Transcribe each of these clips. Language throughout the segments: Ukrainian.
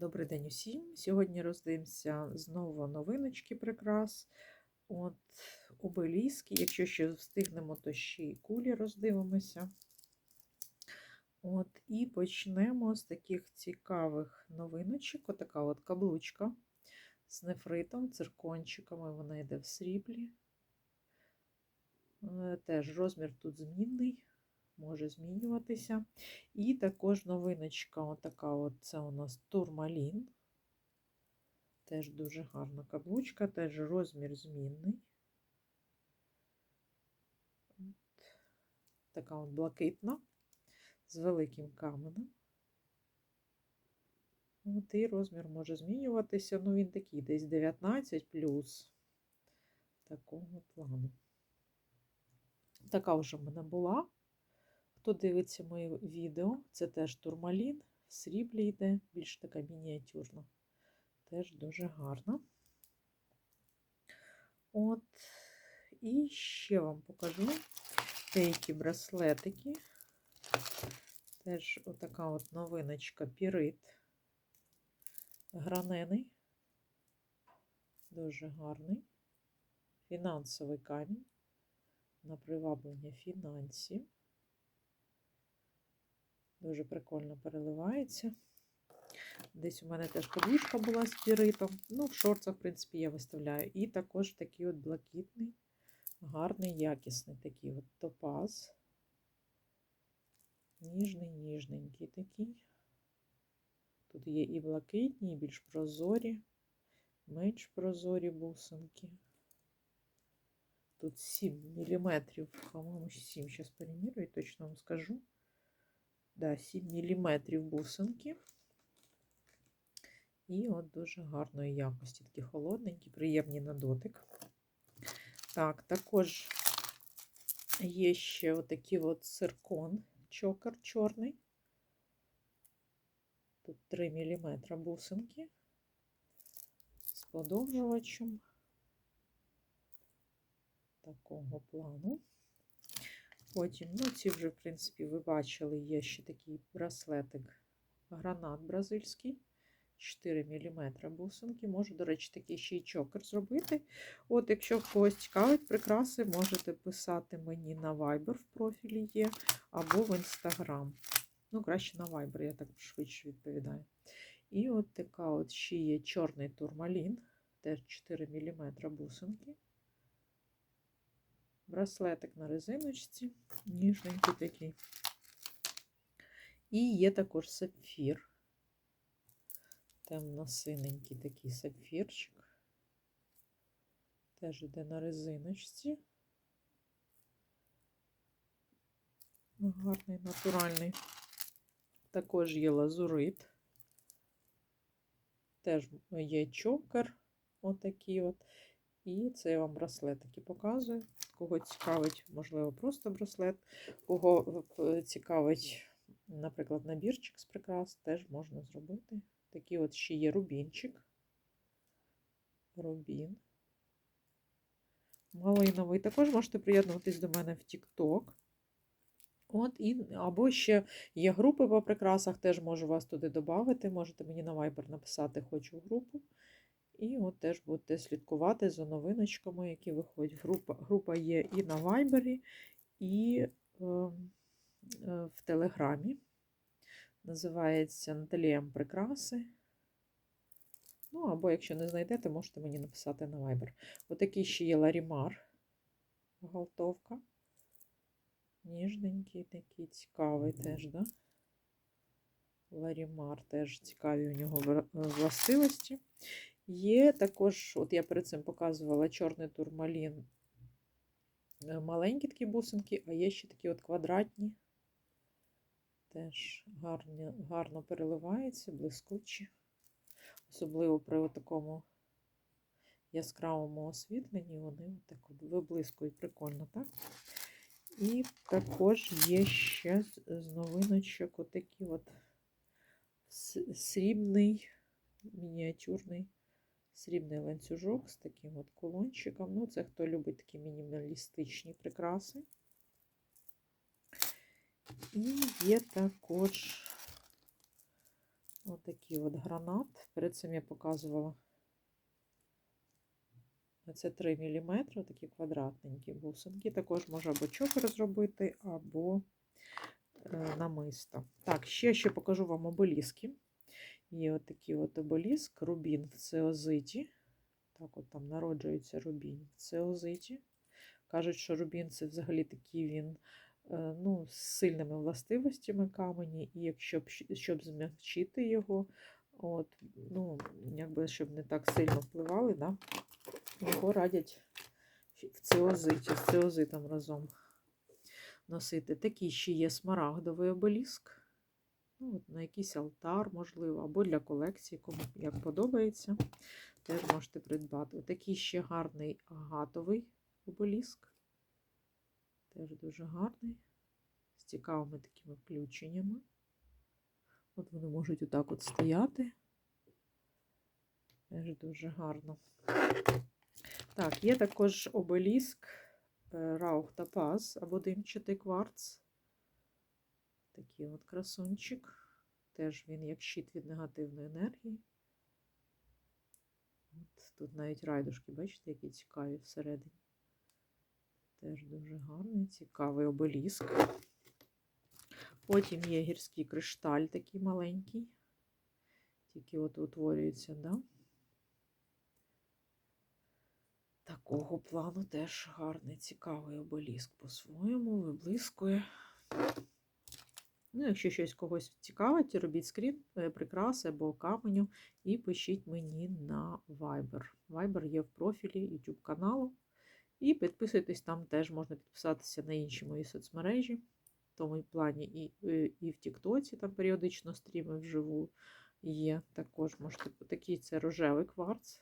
Добрий день усім. Сьогодні роздивимося знову новиночки прикрас. От обеліски. Якщо ще встигнемо, то ще й кулі роздивимося. От, І почнемо з таких цікавих новиночок. Отака от каблучка з нефритом, циркончиками. Вона йде в сріблі. Е, Теж розмір тут змінний може змінюватися. І також новиночка, отака от, це у нас турмалін. Теж дуже гарна каблучка, теж розмір змінний. Така от блакитна, з великим каменем. От і розмір може змінюватися. Ну, він такий десь 19 плюс такого плану. Така вже в мене була. Хто дивиться моє відео, це теж турмалін, в сріблі йде, більш така мініатюрна. Теж дуже гарна. От, і ще вам покажу деякі браслетики. Теж отака от новиночка пірит гранений. Дуже гарний. Фінансовий камінь на приваблення фінансів. Дуже прикольно переливається. Десь у мене теж каблучка була з піритом. Ну, в шорцах, в принципі, я виставляю. І також такий от блакитний, гарний, якісний такий от топаз. Ніжний, ніжненький такий. Тут є і блакитні, і більш прозорі, менш прозорі бусинки. Тут 7 мм, по-моєму, 7, зараз перемірю і точно вам скажу. Да, 7 мм бусинки. І от дуже гарної якості, такі холодненькі, приємні на дотик. Так, також є ще отакий от циркон, чокер чорний. Тут 3 мм бусинки з подовжувачем такого плану. Потім, ну, ці вже, в принципі, ви бачили, є ще такий браслетик гранат бразильський. 4 мм бусинки. Можу, до речі, такий ще й чокер зробити. От, якщо когось цікавить прикраси, можете писати мені на Viber в профілі є, або в Instagram. Ну, краще на Viber, я так швидше відповідаю. І от така от ще є чорний турмалін, теж 4 мм бусинки. Браслетик на резиночці, ніжненький такий. І є також сапфір. Темно-синенький такий сапфірчик. Теж йде на резиночці. Гарний, натуральний. Також є лазурит. Теж є чокер, отакий от. І це я вам браслетики показую. Кого цікавить, можливо, просто браслет. Кого цікавить, наприклад, набірчик з прикрас, теж можна зробити. Такий от ще є рубінчик. Рубін. Малиновий. Також можете приєднуватись до мене в TikTok. От, і, Або ще є групи по прикрасах, теж можу вас туди додати. Можете мені на Viber написати Хочу групу. І от теж будете слідкувати за новиночками, які виходять. Група група є і на Вайбері, і е, е, в Телеграмі. Називається Наталієм Прикраси. Ну, або, якщо не знайдете, можете мені написати на Viber. Отакий ще є Ларімар. Галтовка. Ніжненький, такий цікавий теж, да? Ларімар теж цікаві у нього властивості. Є також, от я перед цим показувала чорний турмалін, маленькі такі бусинки, а є ще такі от квадратні. Теж гарні, гарно переливаються, блискучі. Особливо при такому яскравому освітленні вони так виблискують прикольно, так? І також є ще з новиночок отакий от срібний, мініатюрний срібний ланцюжок з таким от кулончиком. Ну, це хто любить такі мінімалістичні прикраси. І є також Отакий от гранат. Перед цим я показувала. Це 3 мм, такі квадратненькі бусинки. Також можна або чокер зробити, або е, намисто. Так, ще ще покажу вам обеліски. Є отакий от обеліск, рубін в цеозиті. Так, от там народжується рубін в цеозиті. Кажуть, що рубін це взагалі такий він е, ну, з сильними властивостями камені, і якщо щоб змягчити його, от, ну, якби щоб не так сильно впливали, да, його радять в цеозиті, з цеозитом разом носити. Такий ще є смарагдовий обеліск. Ну, на якийсь алтар, можливо, або для колекції, кому як подобається, теж можете придбати. Такий ще гарний агатовий обеліск. Теж дуже гарний, з цікавими такими включеннями. От вони можуть отак от стояти. Теж дуже гарно. Так, є також обеліск е, Раух та Паз або димчатий кварц. Такий от красунчик. Теж він як щит від негативної енергії. От, тут навіть райдушки, бачите, які цікаві всередині. Теж дуже гарний, цікавий обеліск. Потім є гірський кришталь такий маленький. Тільки от утворюється, да? Такого плану теж гарний, цікавий обеліск по-своєму, виблискує. Ну, якщо щось когось цікавить, робіть скрін, е, прикраси або каменю і пишіть мені на Viber. Viber є в профілі YouTube каналу. І підписуйтесь, там теж можна підписатися на інші мої соцмережі. В тому плані і, е, і в Тіктоці там періодично стріми вживу є. Також можете такий це рожевий кварц,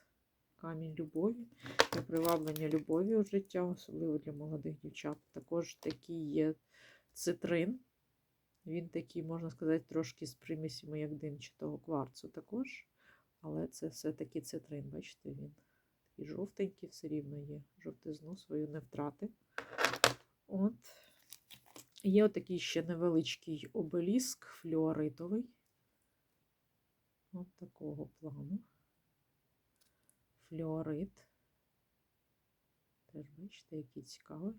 камінь любові для приваблення любові у життя, особливо для молодих дівчат. Також такий є цитрин. Він такий, можна сказати, трошки з примісями, як димчатого кварцу також. Але це все-таки цитрин, бачите, він такий жовтенький, все рівно є. Жовтизну свою не втратив. От. Є отакий ще невеличкий обеліск флюоритовий. От такого плану. Флюорит. Теж бачите, який цікавий.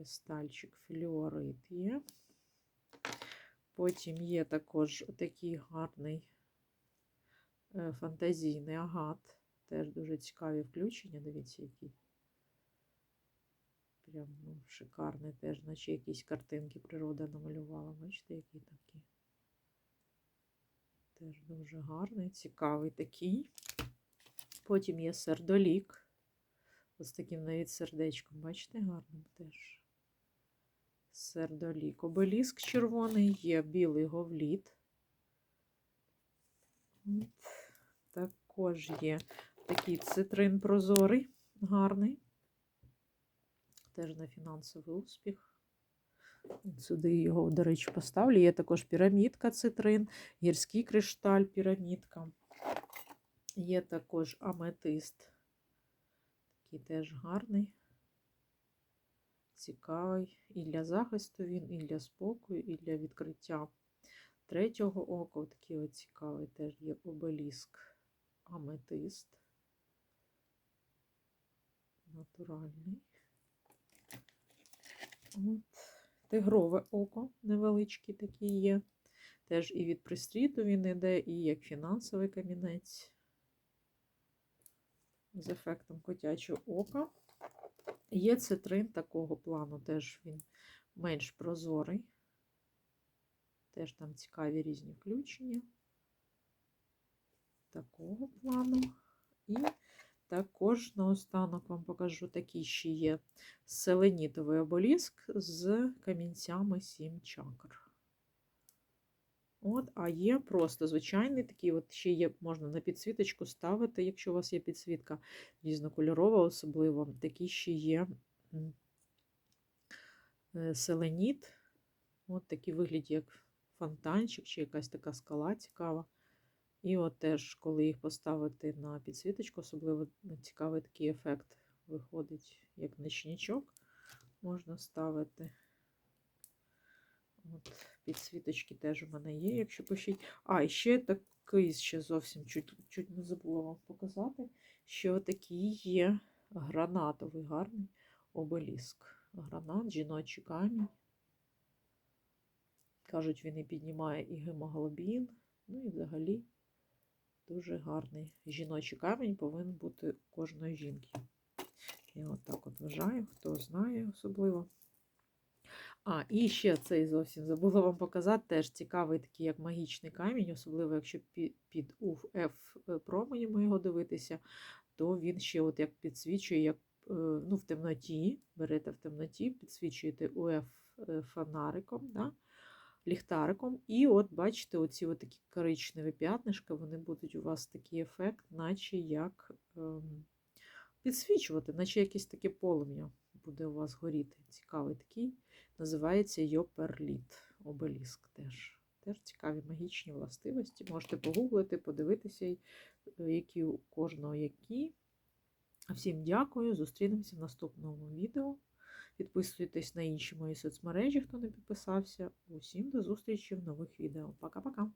Кристальчик флюорит є. Потім є також такий гарний е, фантазійний агат. Теж дуже цікаві включення. Дивіться, який. Прям ну, шикарний теж, наче якісь картинки природа намалювала. Бачите, який такий. Теж дуже гарний, цікавий такий. Потім є сердолік. Ось таким навіть сердечком, бачите, гарним теж. Сердолік. Обеліск червоний, є білий говліт. Також є такий цитрин прозорий, гарний. Теж на фінансовий успіх. Сюди його, до речі, поставлю. Є також пірамідка цитрин, гірський кришталь, пірамідка. Є також аметист. Такий теж гарний, цікавий. І для захисту він, і для спокою, і для відкриття третього ока. Такий от цікавий теж є обеліск аметист. Натуральний. От. Тигрове око невеличкий такий є. Теж і від пристріту він іде, і як фінансовий камінець з ефектом котячого ока. Є цитрин такого плану, теж він менш прозорий. Теж там цікаві різні включення. Такого плану. І також наостанок вам покажу такий ще є селенітовий оболіск з камінцями 7 чакр. От, а є просто звичайний такий, от ще є, можна на підсвіточку ставити, якщо у вас є підсвітка різнокольорова, особливо. Такий ще є е, селеніт. От такий вигляд, як фонтанчик, чи якась така скала цікава. І от теж, коли їх поставити на підсвіточку, особливо цікавий такий ефект виходить, як ночничок можна ставити. Підсвіточки теж у мене є, якщо пишіть. А, і ще такий ще зовсім чуть, чуть не забула вам показати, що такий є гранатовий гарний обеліск. Гранат, жіночий камінь. Кажуть, він і піднімає і гемоглобін. Ну і взагалі дуже гарний жіночий камінь повинен бути у кожної жінки. Я от так от вважаю, хто знає особливо. А, і ще цей зовсім забула вам показати, теж цікавий такий, як магічний камінь, особливо якщо під, під UF променями його дивитися, то він ще от як підсвічує, як е, ну, в темноті, берете в темноті, підсвічуєте UF фонариком, да? ліхтариком, і от бачите, оці такі коричневі п'ятнишка, вони будуть у вас такий ефект, наче як ем, підсвічувати, наче якесь таке полум'я буде у вас горіти. Цікавий такий. Називається Йоперліт. Обеліск теж. Теж цікаві магічні властивості. Можете погуглити, подивитися, е, які у кожного які. Всім дякую. Зустрінемося в наступному відео. Підписуйтесь на інші мої соцмережі, хто не підписався. Усім до зустрічі в нових відео. Пока-пока!